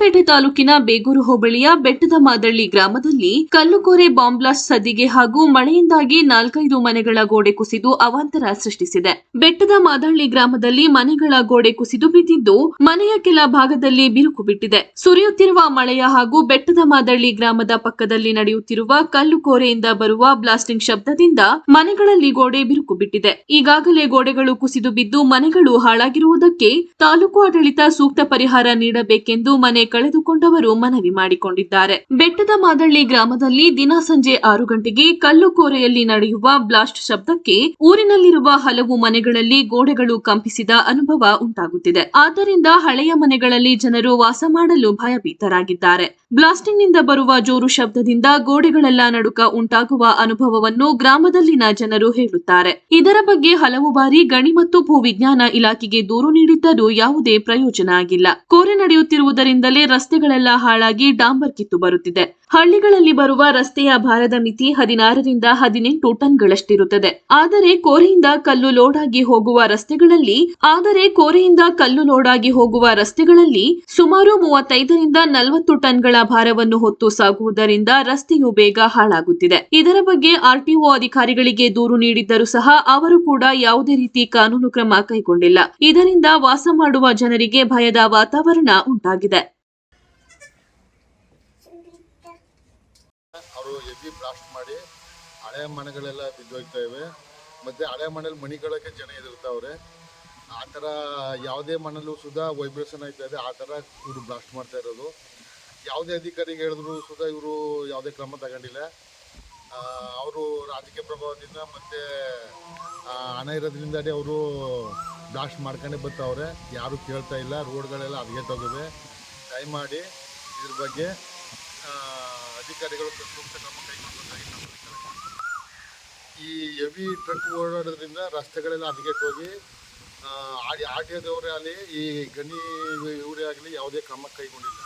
ಗುಂಡ್ಲುಪೇಟೆ ತಾಲೂಕಿನ ಬೇಗೂರು ಹೋಬಳಿಯ ಬೆಟ್ಟದ ಮಾದಳ್ಳಿ ಗ್ರಾಮದಲ್ಲಿ ಕಲ್ಲುಕೋರೆ ಬಾಂಬ್ ಬ್ಲಾಸ್ಟ್ ಸದ್ದಿಗೆ ಹಾಗೂ ಮಳೆಯಿಂದಾಗಿ ನಾಲ್ಕೈದು ಮನೆಗಳ ಗೋಡೆ ಕುಸಿದು ಅವಾಂತರ ಸೃಷ್ಟಿಸಿದೆ. ಬೆಟ್ಟದ ಮಾದಳ್ಳಿ ಗ್ರಾಮದಲ್ಲಿ ಮನೆಗಳ ಗೋಡೆ ಕುಸಿದು ಬಿದ್ದಿದ್ದು ಮನೆಯ ಕೆಲ ಭಾಗದಲ್ಲಿ ಬಿರುಕು ಬಿಟ್ಟಿದೆ. ಸುರಿಯುತ್ತಿರುವ ಮಳೆಯ ಹಾಗೂ ಬೆಟ್ಟದ ಮಾದಳ್ಳಿ ಗ್ರಾಮದ ಪಕ್ಕದಲ್ಲಿ ನಡೆಯುತ್ತಿರುವ ಕಲ್ಲುಕೋರೆಯಿಂದ ಬರುವ ಬ್ಲಾಸ್ಟಿಂಗ್ ಶಬ್ದದಿಂದ ಮನೆಗಳಲ್ಲಿ ಗೋಡೆ ಬಿರುಕು ಬಿಟ್ಟಿದೆ. ಈಗಾಗಲೇ ಗೋಡೆಗಳು ಕುಸಿದು ಬಿದ್ದು ಮನೆಗಳು ಹಾಳಾಗಿರುವುದಕ್ಕೆ ತಾಲೂಕು ಆಡಳಿತ ಸೂಕ್ತ ಪರಿಹಾರ ನೀಡಬೇಕೆಂದು ಮನೆ ಕಳೆದುಕೊಂಡವರು ಮನವಿ ಮಾಡಿಕೊಂಡಿದ್ದಾರೆ. ಬೆಟ್ಟದ ಮಾದಳ್ಳಿ ಗ್ರಾಮದಲ್ಲಿ ದಿನ ಸಂಜೆ ಆರು ಗಂಟೆಗೆ ಕಲ್ಲು ಕೋರೆಯಲ್ಲಿ ನಡೆಯುವ ಬ್ಲಾಸ್ಟ್ ಶಬ್ದಕ್ಕೆ ಊರಿನಲ್ಲಿರುವ ಹಲವು ಮನೆಗಳಲ್ಲಿ ಗೋಡೆಗಳು ಕಂಪಿಸಿದ ಅನುಭವ ಉಂಟಾಗುತ್ತಿದೆ. ಆದ್ದರಿಂದ ಹಳೆಯ ಮನೆಗಳಲ್ಲಿ ಜನರು ವಾಸ ಮಾಡಲು ಭಯಭೀತರಾಗಿದ್ದಾರೆ. ಬ್ಲಾಸ್ಟಿಂಗ್ನಿಂದ ಬರುವ ಜೋರು ಶಬ್ದದಿಂದ ಗೋಡೆಗಳೆಲ್ಲ ನಡುಕ ಉಂಟಾಗುವ ಅನುಭವವನ್ನು ಗ್ರಾಮದಲ್ಲಿನ ಜನರು ಹೇಳುತ್ತಾರೆ. ಇದರ ಬಗ್ಗೆ ಹಲವು ಬಾರಿ ಗಣಿ ಮತ್ತು ಭೂವಿಜ್ಞಾನ ಇಲಾಖೆಗೆ ದೂರು ನೀಡಿದ್ದರೂ ಯಾವುದೇ ಪ್ರಯೋಜನ ಆಗಿಲ್ಲ. ಕೋರೆ ನಡೆಯುತ್ತಿರುವುದರಿಂದಲೇ ರಸ್ತೆಗಳೆಲ್ಲ ಹಾಳಾಗಿ ಡಾಂಬರ್ ಕಿತ್ತು ಬರುತ್ತಿದೆ. ಹಳ್ಳಿಗಳಲ್ಲಿ ಬರುವ ರಸ್ತೆಯ ಭಾರದ ಮಿತಿ ಹದಿನಾರರಿಂದ ಹದಿನೆಂಟು ಟನ್ಗಳಷ್ಟಿರುತ್ತದೆ. ಆದರೆ ಕೋರೆಯಿಂದ ಕಲ್ಲು ಲೋಡ್ ಆಗಿ ಹೋಗುವ ರಸ್ತೆಗಳಲ್ಲಿ, ಆದರೆ ಕೋರೆಯಿಂದ ಕಲ್ಲು ಲೋಡ್ ಆಗಿ ಹೋಗುವ ರಸ್ತೆಗಳಲ್ಲಿ ಸುಮಾರು ಮೂವತ್ತೈದರಿಂದ ನಲವತ್ತು ಟನ್ಗಳ ಭಾರವನ್ನು ಹೊತ್ತು ಸಾಗುವುದರಿಂದ ರಸ್ತೆಯು ಬೇಗ ಹಾಳಾಗುತ್ತಿದೆ. ಇದರ ಬಗ್ಗೆ ಆರ್ಟಿಒ ಅಧಿಕಾರಿಗಳಿಗೆ ದೂರು ನೀಡಿದ್ದರೂ ಸಹ ಅವರು ಕೂಡ ಯಾವುದೇ ರೀತಿ ಕಾನೂನು ಕ್ರಮ ಕೈಗೊಂಡಿಲ್ಲ. ಇದರಿಂದ ವಾಸ ಮಾಡುವ ಜನರಿಗೆ ಭಯದ ವಾತಾವರಣ ಉಂಟಾಗಿದೆ. ಅವರು ಎಬ್ಬಿ ಬ್ಲಾಸ್ಟ್ ಮಾಡಿ ಹಳೆ ಮನೆಗಳೆಲ್ಲ ಬಿದ್ದೋಗ್ತಾ ಇವೆ. ಮತ್ತೆ ಹಳೆ ಮನೇಲಿ ಮಣಿಗಳಕ್ಕೆ ಜನ ಎದುರ್ತಾವ್ರೆ ಆ ಥರ ಯಾವುದೇ ಮನೇಲೂ ಸುಧಾ ವೈಬ್ರೇಷನ್ ಆಯ್ತಾ ಇದೆ. ಆ ಥರ ಇವರು ಬ್ಲಾಸ್ಟ್ ಮಾಡ್ತಾ ಇರೋದು. ಯಾವುದೇ ಅಧಿಕಾರಿಗೆ ಹೇಳಿದ್ರು ಸುಧಾ ಇವರು ಯಾವುದೇ ಕ್ರಮ ತಗೊಂಡಿಲ್ಲ. ಅವರು ರಾಜಕೀಯ ಪ್ರಭಾವದಿಂದ ಮತ್ತು ಹಣ ಇರೋದ್ರಿಂದಲೇ ಅವರು ಬ್ಲಾಸ್ಟ್ ಮಾಡ್ಕೊಂಡೇ ಬರ್ತಾವ್ರೆ. ಯಾರೂ ಕೇಳ್ತಾ ಇಲ್ಲ. ರೋಡ್ಗಳೆಲ್ಲ ಹದಗೆಟ್ಟೋಗಿವೆ. ದಯಮಾಡಿ ಇದ್ರ ಬಗ್ಗೆ ಅಧಿಕಾರಿಗಳು ಕ್ರಮ ಕೈಗೊಳ್ಳಬೇಕಾಗಿ. ಈ ಹೆವಿ ಟ್ರಕ್ ಓಡಾಡೋದ್ರಿಂದ ರಸ್ತೆಗಳೆಲ್ಲ ಹೋಗಿ ಆಟೋದವರೇ ಆಗಲಿ, ಈ ಗಣಿ ಇವರೇ ಆಗಲಿ ಯಾವುದೇ ಕ್ರಮ ಕೈಗೊಂಡಿಲ್ಲ